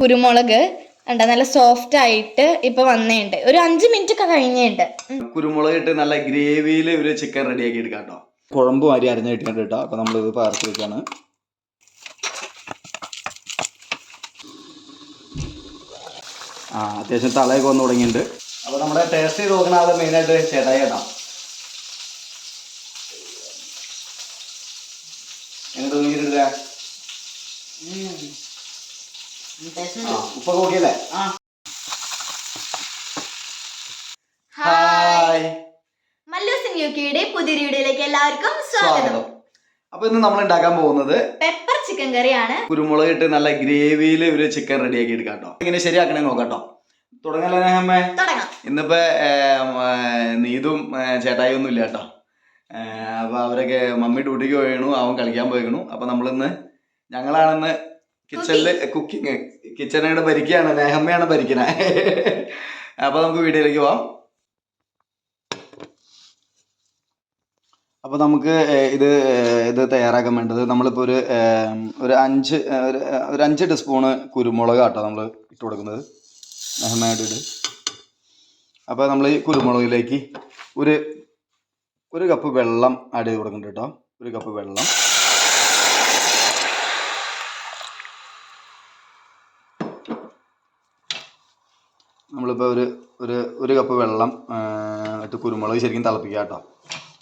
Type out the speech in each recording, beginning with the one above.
കുരുമുളക് കണ്ട? നല്ല സോഫ്റ്റ് ആയിട്ട് ഇപ്പൊ വന്നേണ്ട്. ഒരു അഞ്ച് മിനിറ്റ് ഒക്കെ കഴിഞ്ഞേണ്ട്. കുരുമുളക് ഇട്ട് നല്ല ഗ്രേവിയിൽ ഒരു ചിക്കൻ റെഡിയാക്കി എടുക്കാം കേട്ടോ. കുഴമ്പ് മാതിരി അരിഞ്ഞ് കിട്ടിയിട്ട് കേട്ടോ. അപ്പൊ നമ്മളിത് പകർത്തി വെക്കാണ്. ആ അത്യാവശ്യം തളയൊക്കെ വന്ന് തുടങ്ങിയിട്ടുണ്ട്. അപ്പോൾ നമ്മുടെ ടേസ്റ്റ് ചെയ്ത് നോക്കണ ആൾ മെയിനായിട്ട് ചേട്ടായി കേട്ടോ. എങ്ങനെ തോന്നിയിട്ടില്ല ഉപ്പൊക്കെ ഹായ് മല്ലൂസ് യുകെയുടെ പുതിയ വീഡിയോയിലേക്ക് എല്ലാവർക്കും സ്വാഗതം. അപ്പൊ ഇന്ന് നമ്മൾ ഉണ്ടാക്കാൻ പോകുന്നത് പെപ്പർ ചിക്കൻ കറിയാണ്. കുരുമുളക് ഇട്ട് നല്ല ഗ്രേവിയിൽ ഒരു ചിക്കൻ റെഡിയാക്കി എടുക്കാം കേട്ടോ. ഇങ്ങനെ ശരിയാക്കണേ നോക്കാട്ടോ തുടങ്ങല്ലേ അമ്മേ തുടങ്ങാം. ഇന്നിപ്പോ നീതും ചേട്ടായി ഒന്നും ഇല്ല കേട്ടോ. അപ്പൊ അവരൊക്കെ മമ്മി ഡ്യൂട്ടിക്ക് പോയണു അവൻ കളിക്കാൻ പോയിക്കണു. അപ്പൊ നമ്മളിന്ന് ഞങ്ങളാണെന്ന് കിച്ചണിൽ കുക്കിംഗ് കിച്ചണയുടെ ഭരിക്കുകയാണ് നേഹമ്മയാണ് ഭരിക്കണേ. അപ്പൊ നമുക്ക് വീഡിയോയിലേക്ക് പോവാം. അപ്പോൾ നമുക്ക് ഇത് ഇത് തയ്യാറാക്കാൻ വേണ്ടത് നമ്മളിപ്പോൾ ഒരു ഒരു അഞ്ച് ഒരു അഞ്ച് ടീസ്പൂണ് കുരുമുളക് ആട്ടോ നമ്മൾ ഇട്ട് കൊടുക്കുന്നത്. നെഹമ്മയായിട്ട് ഇട് അപ്പോൾ നമ്മൾ ഈ കുരുമുളകിലേക്ക് ഒരു ഒരു കപ്പ് വെള്ളം ആഡ് ചെയ്ത് കൊടുക്കുന്നുണ്ട് കേട്ടോ. ഒരു കപ്പ് വെള്ളം. നമ്മളിപ്പോൾ ഒരു ഒരു ഒരു കപ്പ് വെള്ളം മറ്റു കുരുമുളക് ശരിക്കും തിളപ്പിക്കുക കേട്ടോ.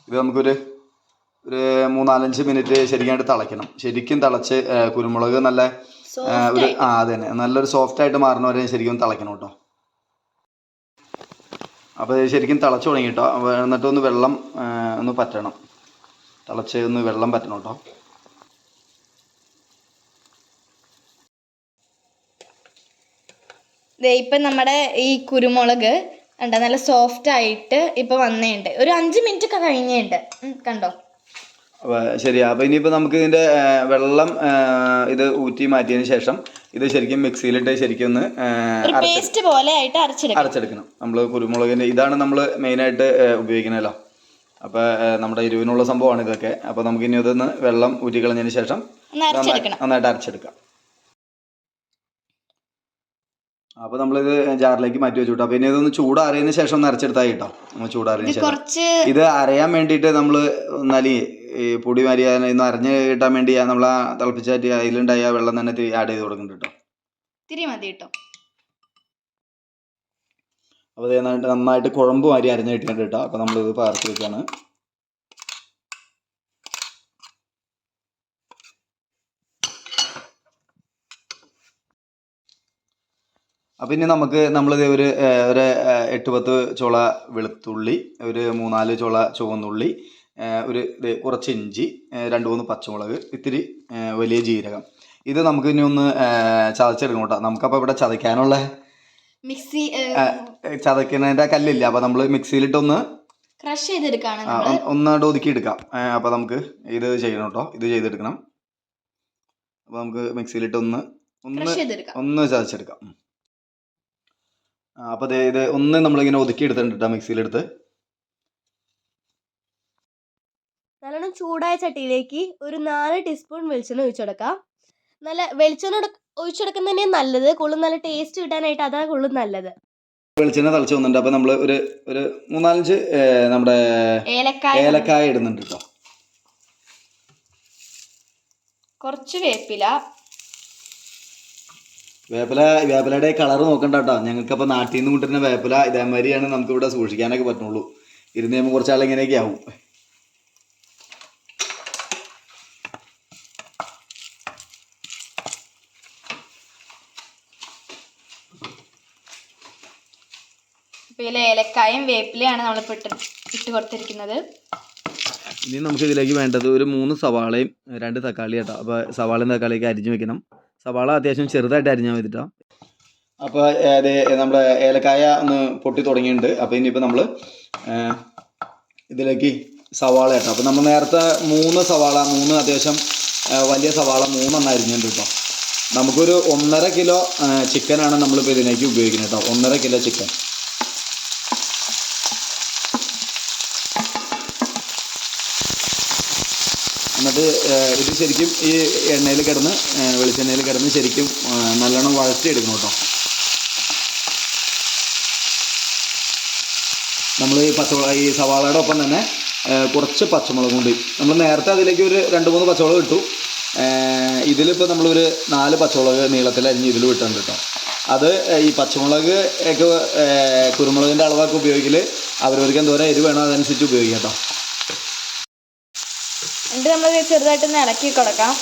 ഇത് നമുക്കൊരു ഒരു മൂന്നാലഞ്ച് മിനിറ്റ് ശരിക്കായിട്ട് തിളയ്ക്കണം. ശരിക്കും തിളച്ച് കുരുമുളക് നല്ല ഒരു ആ അതെ തന്നെ. നല്ലൊരു സോഫ്റ്റ് ആയിട്ട് മാറുന്ന വരെ ശരിക്കും തിളയ്ക്കണം കേട്ടോ. അപ്പോൾ ശരിക്കും തിളച്ച് തുടങ്ങി കേട്ടോ. എന്നിട്ടൊന്ന് വെള്ളം ഒന്ന് പറ്റണം. തിളച്ച് ഒന്ന് വെള്ളം പറ്റണം കേട്ടോ. ഇപ്പൊ നമ്മുടെ ഈ കുരുമുളക് ഉണ്ടോ നല്ല സോഫ്റ്റ് ആയിട്ട് ഇപ്പൊ വന്നേണ്ട്. ഒരു അഞ്ച് മിനിറ്റ് ഒക്കെ കഴിഞ്ഞേണ്ട്. ഉം, കണ്ടോ? ശരി അപ്പൊ ഇനിയിപ്പോ നമുക്ക് ഇതിന്റെ വെള്ളം ഇത് ഊറ്റി മാറ്റിയതിന് ശേഷം ഇത് ശരിക്കും മിക്സിയിലിട്ട് ശരിക്കും ഒന്ന് പേസ്റ്റ് പോലെ ആയിട്ട് അരച്ചെടുക്കണം അരച്ചെടുക്കണം. നമ്മൾ കുരുമുളകിന്റെ ഇതാണ് നമ്മൾ മെയിനായിട്ട് ഉപയോഗിക്കണല്ലോ അപ്പൊ നമ്മുടെ എരിവിനുള്ള സംഭവമാണ് ഇതൊക്കെ. അപ്പൊ നമുക്ക് ഇനി ഇതൊന്ന് വെള്ളം ഊറ്റി കളഞ്ഞതിന് ശേഷം നന്നായിട്ട് അരച്ചെടുക്കാം. അപ്പോൾ നമ്മളിത് ജാറിലേക്ക് മാറ്റി വെച്ചു അപ്പോൾ ഇനി ഇതൊന്ന് ചൂടാറിയതിന് ശേഷം ഒന്ന് അരച്ചെടുത്താൽ കേട്ടോ നമ്മൾ ചൂടാറിയതിന് ശേഷം. ഇത് അരയാൻ വേണ്ടിയിട്ട് നമ്മൾ നലി ഈ പൊടി മാരി ഇന്ന് അരഞ്ഞ് കിട്ടാൻ വേണ്ടി നമ്മൾ ആ തിളപ്പിച്ചാറ്റി അതിലുണ്ടായ വെള്ളം തന്നെ ആഡ് ചെയ്ത് കൊടുക്കുന്നുണ്ട് കേട്ടോ തിരി മതി കേട്ടോ അപ്പോൾ നന്നായിട്ട് കുഴമ്പ് മാരി അരഞ്ഞ് കിട്ടിയിട്ടുണ്ട് കേട്ടോ അപ്പോൾ നമ്മളിത് പകർത്തി വെക്കാണ്. അപ്പം ഇനി നമുക്ക് നമ്മളിത് ഒരു ഒരു എട്ട് പത്ത് ചുള വെളുത്തുള്ളി ഒരു മൂന്നാൽ ചുള ചുവന്നുള്ളി ഒരു ഇത് കുറച്ച് ഇഞ്ചി രണ്ട് മൂന്ന് പച്ചമുളക് ഇത്തിരി വലിയ ജീരകം. ഇത് നമുക്ക് ഇനി ഒന്ന് ചതച്ചെടുക്കും ചതച്ചെടുക്കണം കേട്ടോ. നമുക്കപ്പോൾ ഇവിടെ ചതയ്ക്കാനുള്ള മിക്സി ചതയ്ക്കുന്നതിന്റെ കല്ലില്ല? അപ്പം നമ്മൾ മിക്സിയിലിട്ടൊന്ന് ക്രഷ് ചെയ്തെടുക്കാണ് ഒന്ന് ഒതുക്കി എടുക്കാം അപ്പം നമുക്ക് ഇത് ചെയ്യണം കേട്ടോ. ഇത് ചെയ്തെടുക്കണം. അപ്പം നമുക്ക് മിക്സിയിലിട്ട് ഒന്ന് ഒന്ന് ചതച്ചെടുക്കാം. അപ്പോൾ ദേ ഇത് ഒന്ന് നമ്മളിങ്ങനെ ഒതുക്കി എടുത്തിട്ടുണ്ട് മിക്സിയിലെടുത്ത്. നല്ലോണം ചൂടായ ചട്ടിയിലേക്ക് ഒരു നാല് ടീസ്പൂൺ വെളിച്ചെണ്ണ ഒഴിച്ചെടുക്കാം നല്ല വെളിച്ചെണ്ണ ഒഴിച്ചെടുക്കുന്ന ഒഴിച്ചെടുക്കുന്നത് തന്നെ നല്ലത് കൂടുതൽ നല്ല ടേസ്റ്റ് കിട്ടാനായിട്ട് അതാണ് കൂടുതൽ നല്ലത്. വെളിച്ചെണ്ണ തളിച്ച് വന്നിട്ടുണ്ട്. അപ്പോൾ നമ്മൾ ഒരു ഒരു മൂന്നാലഞ്ച് നമ്മുടെ ഏലക്കായ. ഏലക്കായ ഇടുന്നുണ്ട് കേട്ടോ കുറച്ച് വേപ്പില വേപ്പില വേപ്പിലയുടെ കളർ നോക്കണ്ട കേട്ടോ ഞങ്ങൾക്കപ്പോൾ നാട്ടിൽ നിന്ന് കൊണ്ടിരുന്ന വേപ്പില ഇതേമാതിരിയാണ് നമുക്ക് ഇവിടെ സൂക്ഷിക്കാനൊക്കെ പറ്റുള്ളൂ. ഇരുന്ന് കഴിയുമ്പോൾ കുറച്ചാൾ ഇങ്ങനെയൊക്കെ ആവും. ഇതിൽ ഏലക്കായും വേപ്പിലയാണ് നമ്മൾ ഇട്ട് ഇട്ട് കൊടുത്തിരിക്കുന്നത്. ഇനി നമുക്ക് ഇതിലേക്ക് വേണ്ടത് ഒരു മൂന്ന് സവാളയും രണ്ട് തക്കാളി കേട്ടോ അപ്പോൾ സവാളയും തക്കാളിയൊക്കെ അരിഞ്ഞു വെക്കണം. സവാള അത്യാവശ്യം ചെറുതായിട്ട് അരിഞ്ഞാൽ മതി അപ്പൊ അത് നമ്മുടെ ഏലക്കായ ഒന്ന് പൊട്ടി തുടങ്ങിയിട്ടുണ്ട്. അപ്പോൾ ഇനിയിപ്പോൾ നമ്മൾ ഇതിലേക്ക് സവാള കേട്ടോ അപ്പോൾ നമ്മൾ നേരത്തെ മൂന്ന് സവാള മൂന്ന് അത്യാവശ്യം വലിയ സവാള മൂന്നെണ്ണം അരിഞ്ഞിട്ടുണ്ട് കേട്ടോ നമുക്കൊരു ഒന്നര കിലോ ചിക്കനാണ് നമ്മളിപ്പോൾ ഇതിലേക്ക് ഉപയോഗിക്കുന്നത് കേട്ടോ ഒന്നര കിലോ ചിക്കൻ. എന്നിട്ട് ഇത് ശരിക്കും ഈ എണ്ണയിൽ കിടന്ന് വെളിച്ചെണ്ണയിൽ കിടന്ന് ശരിക്കും നല്ലോണം വഴറ്റിയെടുക്കണം കേട്ടോ. നമ്മൾ ഈ പച്ചമുളക് ഈ സവാളയുടെ ഒപ്പം തന്നെ കുറച്ച് പച്ചമുളക് കൂടി. നമ്മൾ നേരത്തെ അതിലേക്ക് ഒരു രണ്ട് മൂന്ന് പച്ചമുളക് ഇട്ടു. ഇതിലിപ്പോൾ നമ്മളൊരു നാല് പച്ചമുളക് നീളത്തിൽ അരിഞ്ഞ് ഇതിൽ വിട്ടുണ്ട് കേട്ടോ. അത് ഈ പച്ചമുളക് ഒക്കെ കുരുമുളകിന്റെ അളവൊക്കെ ഉപയോഗിക്കൽ അവരവർക്ക് എന്തോരം എരിവ് വേണോ അതനുസരിച്ച് ഉപയോഗിക്കാം കേട്ടോ. എന്നിട്ട് നമ്മൾ ചെറുതായിട്ടൊന്ന് ഇളക്കി കൊടുക്കാം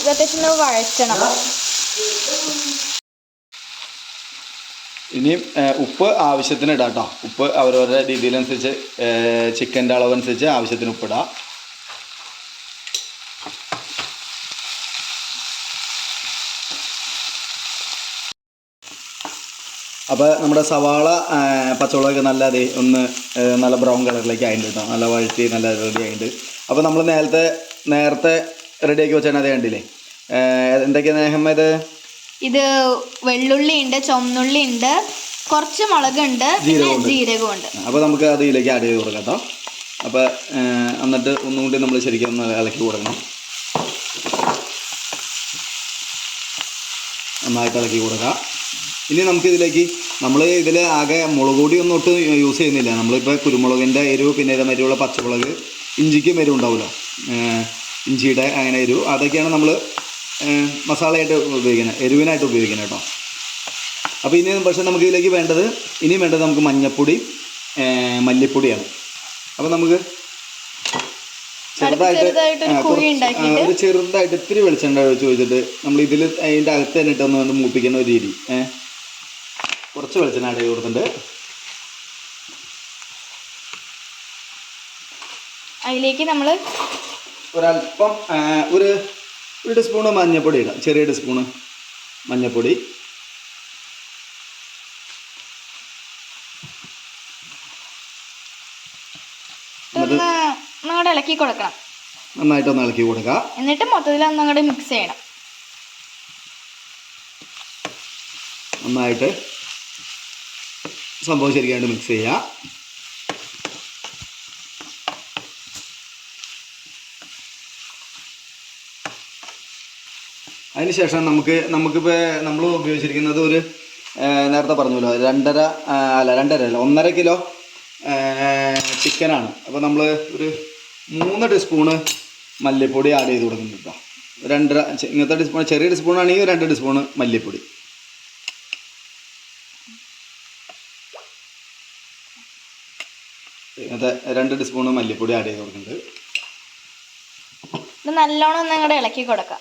ഇത് അത്യാവശ്യം ഒന്ന് വഴറ്റണം. ഇനിയും ഉപ്പ് ആവശ്യത്തിന് ഇടാം കേട്ടോ ഉപ്പ് അവരവരുടെ രീതിയിലനുസരിച്ച് ചിക്കന്റെ അളവനുസരിച്ച് ആവശ്യത്തിന് ഉപ്പ് ഉപ്പിടാം. അപ്പോൾ നമ്മുടെ സവാള പച്ചമുളകൊക്കെ നല്ല ഒന്ന് നല്ല ബ്രൗൺ കളറിലേക്ക് ആയിട്ടുണ്ട് കേട്ടോ നല്ല വഴറ്റി നല്ല റെഡി ആയിട്ടുണ്ട്. അപ്പോൾ നമ്മൾ നേരത്തെ നേരത്തെ റെഡിയാക്കി വെച്ചാൽ അതേ കണ്ടില്ലേ? എന്തൊക്കെയാണ് നേഹമ്മ ഇത്? ഇത് വെള്ളുള്ളി ഉണ്ട് ചുമന്നുള്ളി ഉണ്ട് കുറച്ച് മുളകുണ്ട് പിന്നെ ജീരകമുണ്ട്. അപ്പോൾ നമുക്ക് അതിലേക്ക് ഇതിലേക്ക് ആഡ് ചെയ്ത് കൊടുക്കാം കേട്ടോ അപ്പോൾ എന്നിട്ട് ഒന്നും കൂടി നമ്മൾ ശരിക്കും ഒന്ന് ഇളക്കി കൊടുക്കണം. നന്നായിട്ട് ഇളക്കി കൊടുക്കാം. ഇനി നമുക്കിതിലേക്ക് നമ്മൾ ഇതിൽ ആകെ മുളക് പൊടി ഒന്നും ഒട്ടും യൂസ് ചെയ്യുന്നില്ല. നമ്മളിപ്പോൾ കുരുമുളകിന്റെ എരിവ് പിന്നെ ഇതേമാതിരിയുള്ള പച്ചമുളക് ഇഞ്ചിക്കും എരിവ് ഉണ്ടാവില്ല ഇഞ്ചിയുടെ അങ്ങനെ എരിവ്. അതൊക്കെയാണ് നമ്മൾ മസാലയായിട്ട് ഉപയോഗിക്കുന്നത്. എരിവിനായിട്ട് ഉപയോഗിക്കുന്നത് കേട്ടോ. അപ്പോൾ ഇനി പക്ഷേ നമുക്ക് ഇതിലേക്ക് വേണ്ടത് ഇനിയും വേണ്ടത് നമുക്ക് മഞ്ഞപ്പൊടി മല്ലിപ്പൊടിയാണ്. അപ്പോൾ നമുക്ക് ചെറുതായിട്ട് ഒരു ചെറുതായിട്ട് ഇത്തിരി വെളിച്ചെണ്ണ ഒഴിച്ച് വെച്ചിട്ട് നമ്മൾ ഇതിൽ അതിന്റെ അകത്ത് തന്നെ ഇട്ടൊന്ന് മൂപ്പിക്കുന്ന ഒരു രീതി. ഏഹ് കുറച്ച് വെളിച്ചെണ്ണ ആഡ് ചെയ്ത് കൊടുത്തിട്ടുണ്ട്. അതിലേക്ക് നമ്മൾ ഒരല്പം ഒരു ഒരു ടീസ്പൂണ് മഞ്ഞൾപ്പൊടി ഇടാം. ചെറിയ ടീസ്പൂണ് മഞ്ഞൾപ്പൊടി ഒന്ന് ഒന്നങ്ങോട്ട് ഇളക്കി കൊടുക്കണം. നന്നായിട്ടൊന്ന് ഇളക്കി കൊടുക്കുക എന്നിട്ട് മൊത്തത്തിൽ ഒന്നങ്ങോട്ട് മിക്സ് ചെയ്യണം. നന്നായിട്ട് സംഭവം ശരിയായിട്ട് മിക്സ് ചെയ്യുക അതിനുശേഷം നമുക്ക് നമുക്കിപ്പോൾ നമ്മൾ ഉപയോഗിച്ചിരിക്കുന്നത് ഒരു നേരത്തെ പറഞ്ഞല്ലോ രണ്ടര അല്ല രണ്ടര അല്ല ഒന്നര കിലോ ചിക്കനാണ് അപ്പോൾ നമ്മൾ ഒരു മൂന്ന് ടീസ്പൂണ് മല്ലിപ്പൊടി ആഡ് ചെയ്ത് കൊടുക്കുന്നുണ്ട് കേട്ടോ രണ്ടര ഇങ്ങനത്തെ ടീസ്പൂൺ ചെറിയ ടീസ്പൂൺ ആണെങ്കിൽ രണ്ട് ടീസ്പൂണ് മല്ലിപ്പൊടി. ഇങ്ങനത്തെ രണ്ട് ടീസ്പൂൺ മല്ലിപ്പൊടി ആഡ് ചെയ്ത് കൊടുക്കുന്നുണ്ട്. ഇത് നല്ലോണം ഒന്ന് അങ്ങോട്ട് ഇളക്കി കൊടുക്കാം.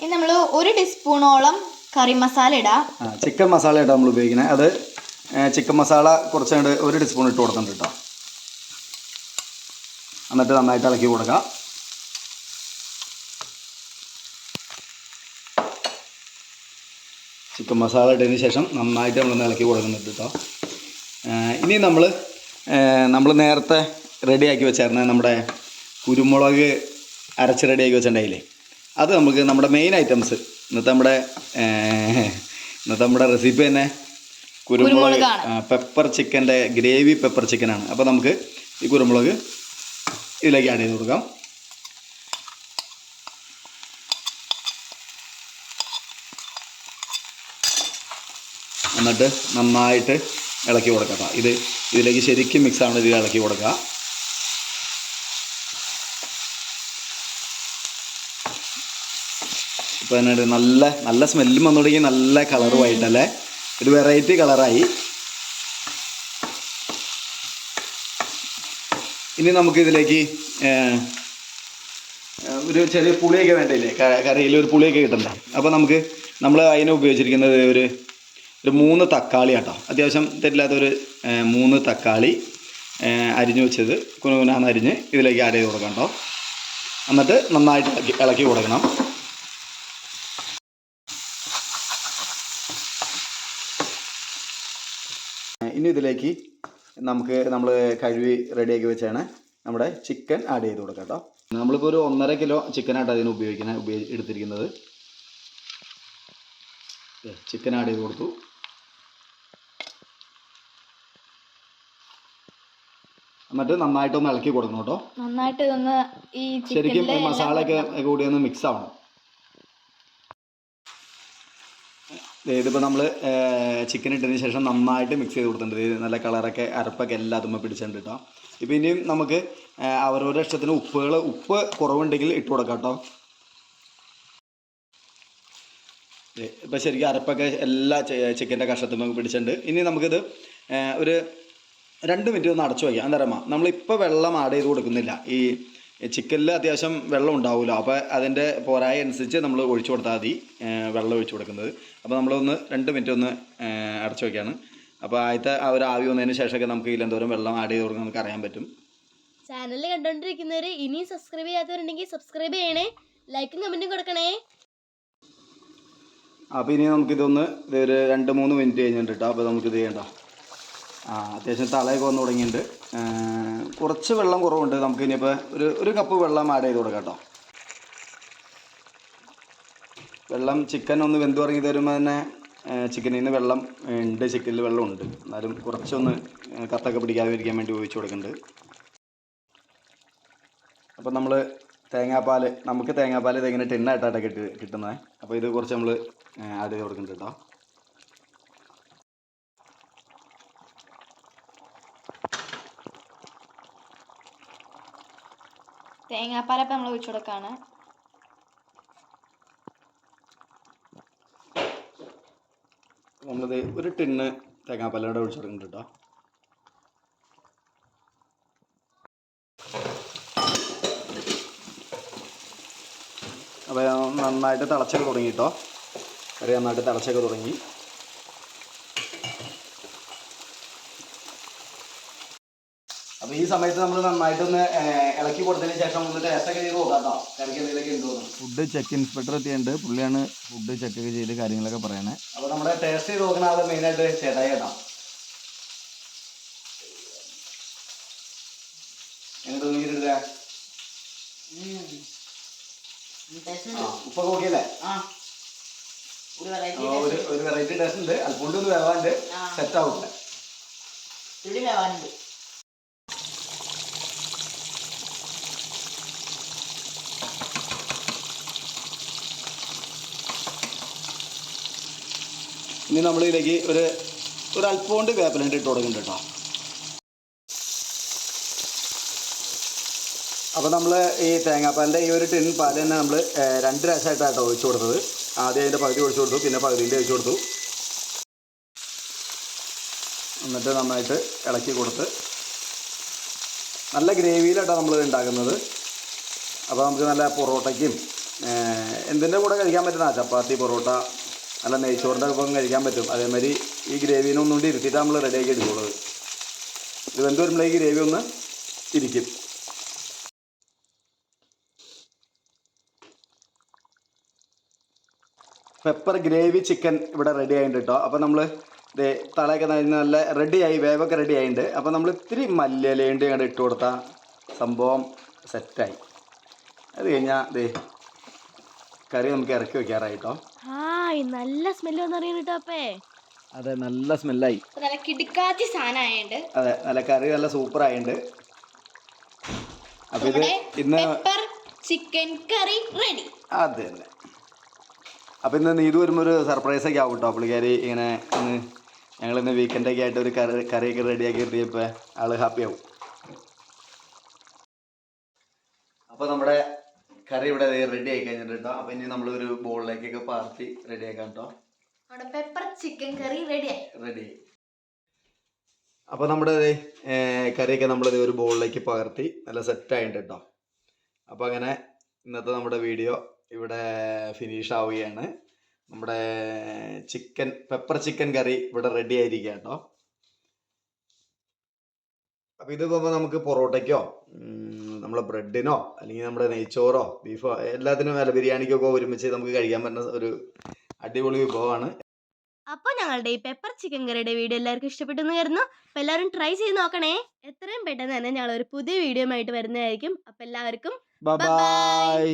ഇനി നമ്മൾ ഒരു ടീസ്പൂണോളം കറി മസാല ഇടാം. ചിക്കൻ മസാല ഇടാം നമ്മൾ ഉപയോഗിക്കുന്നത് അത് ചിക്കൻ മസാല കുറച്ചുകൊണ്ട് ഒരു ടീസ്പൂൺ ഇട്ട് കൊടുക്കുന്നുണ്ട് കേട്ടോ എന്നിട്ട് നന്നായിട്ട് ഇളക്കി കൊടുക്കുക ചിക്കൻ മസാല ഇട്ടതിന് ശേഷം നന്നായിട്ട് നമ്മൾ ഇളക്കി കൊടുക്കുന്നുണ്ട് കേട്ടോ. ഇനി നമ്മൾ നമ്മൾ നേരത്തെ റെഡിയാക്കി വെച്ചായിരുന്ന നമ്മുടെ കുരുമുളക് അരച്ച് റെഡിയാക്കി വെച്ചിട്ടുണ്ടായില്ലേ? അത് നമുക്ക് നമ്മുടെ മെയിൻ ഐറ്റംസ് ഇന്നത്തെ നമ്മുടെ ഇന്നത്തെ നമ്മുടെ റെസിപ്പി തന്നെ കുരുമുളക് പെപ്പർ ചിക്കന്റെ ഗ്രേവി പെപ്പർ ചിക്കനാണ് അപ്പോൾ നമുക്ക് ഈ കുരുമുളക് ഇതിലേക്ക് ആഡ് ചെയ്ത് കൊടുക്കാം. എന്നിട്ട് നന്നായിട്ട് ഇളക്കി കൊടുക്കുക ഇത് ഇതിലേക്ക് ശരിക്കും മിക്സ് ആവുന്ന രീതിയിൽ ഇളക്കി കൊടുക്കുക. ഇപ്പോൾ തന്നെ നല്ല നല്ല സ്മെല്ലും വന്നു തുടങ്ങി നല്ല കളറുമായിട്ടല്ലേ ഒരു വെറൈറ്റി കളറായി ഇനി നമുക്ക് ഇതിലേക്ക് ഏഹ്, ഏഹ്, ഒരു ചെറിയ പുളിയൊക്കെ വേണ്ടില്ലേ കറിയിൽ ഒരു പുളിയൊക്കെ കിട്ടണ്ടേ? അപ്പോൾ നമുക്ക് നമ്മൾ അതിന് ഉപയോഗിച്ചിരിക്കുന്നത് ഒരു ഒരു മൂന്ന് തക്കാളി കേട്ടോ അത്യാവശ്യം തെറ്റില്ലാത്തൊരു മൂന്ന് തക്കാളി അരിഞ്ഞു വെച്ചത്. കുനുകുനാന്ന് അരിഞ്ഞ് ഇതിലേക്ക് ആഡ് ചെയ്ത് കൊടുക്കാം കേട്ടോ എന്നിട്ട് നന്നായിട്ട് ഇളക്കി ഇളക്കി കൊടുക്കണം. ഇനി ഇതിലേക്ക് നമുക്ക് നമ്മൾ കഴുകി റെഡിയാക്കി വെച്ചാണ് നമ്മുടെ ചിക്കൻ ആഡ് ചെയ്ത് കൊടുക്കാം കേട്ടോ നമ്മളിപ്പോൾ ഒരു ഒന്നര കിലോ ചിക്കനായിട്ട് അതിന് ഉപയോഗിക്കുന്ന ഉപയോഗി എടുത്തിരിക്കുന്നത്. ചിക്കൻ ആഡ് ചെയ്ത് കൊടുത്തു. എന്നിട്ട് നന്നായിട്ടൊന്ന് ഇളക്കി കൊടുക്കണം കേട്ടോ. നന്നായിട്ട് ഇതൊന്ന് ഈ ശരിക്കും മസാല ഒക്കെ കൂടി ഒന്ന് മിക്സ് ആവണം. ഇതിപ്പോൾ നമ്മൾ ചിക്കൻ ഇട്ടതിന് ശേഷം നന്നായിട്ട് മിക്സ് ചെയ്ത് കൊടുത്തിട്ടുണ്ട്. നല്ല കളറൊക്കെ അരപ്പൊക്കെ എല്ലാം അതുമ്പോൾ പിടിച്ചിട്ടുണ്ട് കേട്ടോ. ഇപ്പോൾ ഇനിയും നമുക്ക് അവരവരുടെ ഇഷ്ടത്തിന് ഉപ്പുകൾ ഉപ്പ് കുറവുണ്ടെങ്കിൽ ഇട്ട് കൊടുക്കാം കേട്ടോ. ഇപ്പം ശരിക്കും അരപ്പൊക്കെ എല്ലാ ചിക്കന്റെ കഷത്തുമ്പോൾ പിടിച്ചിട്ടുണ്ട്. ഇനി നമുക്കിത് ഒരു രണ്ട് മിനിറ്റ് ഒന്ന് അടച്ചു വയ്ക്കാം. എന്താ നമ്മളിപ്പോൾ വെള്ളം ആഡ് ചെയ്ത് കൊടുക്കുന്നില്ല. ഈ ചിക്കനിൽ അത്യാവശ്യം വെള്ളം ഉണ്ടാവുമല്ലോ അപ്പോൾ അതിന്റെ പോരായ അനുസരിച്ച് നമ്മൾ ഒഴിച്ചു കൊടുത്താൽ മതി. വെള്ളം ഒഴിച്ചു കൊടുക്കുന്നത്. അപ്പോൾ നമ്മളൊന്ന് രണ്ട് മിനിറ്റ് ഒന്ന് അടച്ചു വയ്ക്കുകയാണ് അപ്പോൾ ആദ്യത്തെ ആ ഒരു ആവി വന്നതിന് ശേഷമൊക്കെ നമുക്ക് ഇതിൽ എന്തോരം വെള്ളം ആഡ് ചെയ്ത് കൊടുക്കുന്നത് നമുക്ക് അറിയാൻ പറ്റും. ചാനൽ കണ്ടുകൊണ്ടിരിക്കുന്നവർ ഇനിയും സബ്സ്ക്രൈബ് ചെയ്യാത്തവരുണ്ടെങ്കിൽ സബ്സ്ക്രൈബ് ചെയ്യണേ. ലൈക്കും കമന്റും കൊടുക്കണേ. അപ്പോൾ ഇനി നമുക്കിതൊന്ന് ഇതൊരു രണ്ട് മൂന്ന് മിനിറ്റ് കഴിഞ്ഞിട്ട് അപ്പോൾ നമുക്കിത് ചെയ്യണ്ട. ആ അത്യാവശ്യം തളയൊക്കെ വന്ന് തുടങ്ങിയിട്ടുണ്ട്. കുറച്ച് വെള്ളം കുറവുണ്ട്. നമുക്ക് ഇനിയിപ്പോൾ ഒരു ഒരു കപ്പ് വെള്ളം ആഡ് ചെയ്ത് കൊടുക്കാം കേട്ടോ. വെള്ളം ചിക്കൻ ഒന്ന് വെന്ത് തുടങ്ങി തരുമ്പോൾ തന്നെ ചിക്കനിൽ നിന്ന് വെള്ളം ഉണ്ട്. ചിക്കനിൽ വെള്ളം ഉണ്ട്. എന്നാലും കുറച്ചൊന്ന് കത്തൊക്കെ പിടിക്കാതെ ഇരിക്കാൻ വേണ്ടി ഉപയോഗിച്ച് കൊടുക്കുന്നുണ്ട് അപ്പം നമ്മൾ തേങ്ങാപ്പാൽ നമുക്ക് തേങ്ങാപ്പാൽ ഇതെങ്ങനെ ടിന്നായിട്ടാണ് കിട്ടി കിട്ടുന്നത് അപ്പോൾ ഇത് കുറച്ച് നമ്മൾ ആഡ് ചെയ്ത് കൊടുക്കുന്നുണ്ട് കേട്ടോ. തേങ്ങാപ്പാലപ്പം നമ്മൾ ഒഴിച്ചു കൊടുക്കാണ്. നമ്മളിത് ഒരു ടിന്ന് കൂടെ ഒഴിച്ചു കൊടുക്കുന്നുണ്ട് കേട്ടോ. അപ്പോൾ നന്നായിട്ട് തിളച്ചൊക്കെ തുടങ്ങി കേട്ടോ. കറി നന്നായിട്ട് തിളച്ചൊക്കെ തുടങ്ങി. അപ്പോൾ ഈ സമയത്ത് നമ്മൾ നന്നായിട്ട് ഒന്ന് ഇളക്കി കൊടുത്തതിന് ശേഷം ഒന്ന് ടേസ്റ്റൊക്കെ ചെയ്ത് നോക്കാം കറിക്ക് എന്തെങ്കിലുമൊക്കെ ഉണ്ടോ ഫുഡ് ചെക്ക് ഇൻസ്പെക്ടർ എത്തിയുണ്ട് പുള്ളിയാണ് ഫുഡ് ചെക്ക് ഒക്കെ ചെയ്ത് കാര്യങ്ങളൊക്കെ പറയണേ. അപ്പോൾ നമ്മുടെ ടേസ്റ്റ് ചെയ്ത് നോക്കുന്ന മെയിൻ മെയിനായിട്ട് ചേട്ടായി കേട്ടോ ഉപ്പൊക്കെ നോക്കിയല്ലേ ഒരു വെറൈറ്റി ആ, ഒരു ഒരു വെറൈറ്റി ടേസ്റ്റ് ഉണ്ട്. അല്പം ഒന്ന് വേവാണ്ട് സെറ്റ് ആവില്ല? വേവാനുണ്ട്. ഇനി നമ്മൾ ഇതിലേക്ക് ഒരു ഒരു അല്പം കൊണ്ട് ഇട്ട് കൊടുക്കുന്നുണ്ട് കേട്ടോ. അപ്പോൾ നമ്മൾ ഈ തേങ്ങാപ്പാലിന്റെ ഈ ഒരു ടിൻ പാൽ തന്നെ നമ്മൾ രണ്ട് പ്രാവശ്യമായിട്ടാണ് കേട്ടോ ഒഴിച്ചു കൊടുത്തത്. ആദ്യം അതിന്റെ പകുതി ഒഴിച്ചു കൊടുത്തു പിന്നെ പകുതിന്റെ ഒഴിച്ചു കൊടുത്തു. എന്നിട്ട് നന്നായിട്ട് ഇളക്കി കൊടുത്ത് നല്ല ഗ്രേവിയിലാട്ടോ നമ്മൾ ഉണ്ടാക്കുന്നത്. അപ്പോൾ നമുക്ക് നല്ല പൊറോട്ടയ്ക്കും എന്തിന്റെ കൂടെ കഴിക്കാൻ പറ്റുന്ന ചപ്പാത്തി പൊറോട്ട നല്ല നെയ്ച്ചോറിന്റെ ഒപ്പം കഴിക്കാൻ പറ്റും. അതേമാതിരി ഈ ഗ്രേവിനെ ഒന്നുകൊണ്ട് ഇരുത്തിയിട്ട് നമ്മൾ റെഡിയാക്കി എടുക്കുള്ളത് ഇത് വെന്ത് വരുമ്പോൾ ഈ ഗ്രേവി ഒന്ന് ഇരിക്കും. പെപ്പർ ഗ്രേവി ചിക്കൻ ഇവിടെ റെഡി ആയിട്ടുണ്ട് കേട്ടോ അപ്പോൾ നമ്മൾ ദേ തലയൊക്കെ നല്ല റെഡിയായി വേവൊക്കെ റെഡി ആയിട്ടുണ്ട്. അപ്പോൾ നമ്മൾ ഇത്തിരി മല്ലിയിലേണ്ടി അങ്ങോട്ട് ഇട്ട് കൊടുത്താൽ സംഭവം സെറ്റായി അത് കഴിഞ്ഞാൽ ദേ കറി നമുക്ക് ഇറക്കി വെക്കാറായി കേട്ടോ ഹായ് നല്ല സ്മെല്ല് വന്നറിയാൻ കേട്ടോ അപ്പേ. അതെ നല്ല സ്മെല്ലായി നല്ല കിടുക്കാച്ചി സാധനമായുണ്ട് അതെ നല്ല കറി നല്ല സൂപ്പർ ആയിട്ടുണ്ട് അപ്പൊ ഇത് ഇന്ന് പെപ്പർ ചിക്കൻ കറി റെഡി അതെ തന്നെ അപ്പൊ ഇന്ന് നീതു വരുമ്പോൾ ഒരു സർപ്രൈസ് ഒക്കെ ആവും കേട്ടോ പുള്ളിക്കാരി ഇങ്ങനെ ഇന്ന് ഞങ്ങൾ ഇന്ന് വീക്കെൻഡൊക്കെ ആയിട്ട് ഒരു കറി കറിയൊക്കെ റെഡിയാക്കി എത്തിയപ്പോൾ ആൾ ഹാപ്പി ആവും. അപ്പോൾ നമ്മുടെ കറി ഇവിടെ റെഡി ആയി കഴിഞ്ഞിട്ട് കേട്ടോ അപ്പോൾ ഇനി നമ്മളൊരു ബോളിലേക്കൊക്കെ പാർട്ടി റെഡി ആക്കാം കേട്ടോ നമ്മുടെ പെപ്പർ ചിക്കൻ കറി റെഡിയായി റെഡി അപ്പോൾ നമ്മുടെ കറിയൊക്കെ നമ്മളിത് ഒരു ബോളിലേക്ക് പകർത്തി നല്ല സെറ്റ് ആയിട്ടുണ്ട് കേട്ടോ അപ്പോൾ അങ്ങനെ ഇന്നത്തെ നമ്മുടെ വീഡിയോ ഇവിടെ ഫിനിഷ് ആവുകയാണ്. നമ്മുടെ ചിക്കൻ പെപ്പർ ചിക്കൻ കറി ഇവിടെ റെഡി ആയിരിക്കുക കേട്ടോ അപ്പോൾ ഇത് പോകുമ്പോൾ നമുക്ക് പൊറോട്ടയ്ക്കോ നമ്മളെ ബ്രെഡിനോ അല്ലെങ്കിൽ നമ്മുടെ നെയ്ച്ചോറോ ബീഫോ എല്ലാത്തിനും അല്ല ബിരിയാണിക്കൊക്കെ ഒരുമിച്ച് നമുക്ക് കഴിക്കാൻ പറ്റുന്ന ഒരു അടിപൊളി വിഭവമാണ്. അപ്പോൾ ഞങ്ങളുടെ ഈ പെപ്പർ ചിക്കൻ കറിയുടെ വീഡിയോ എല്ലാവർക്കും ഇഷ്ടപ്പെട്ടു എന്ന് കരുതുന്നു. അപ്പോൾ എല്ലാവരും ട്രൈ ചെയ്ത് നോക്കണേ. എത്രയും പെട്ടെന്ന് തന്നെ ഞങ്ങൾ ഒരു പുതിയ വീഡിയോ ആയിട്ട് വരുന്നതായിരിക്കും. അപ്പോൾ എല്ലാവർക്കും ബൈ.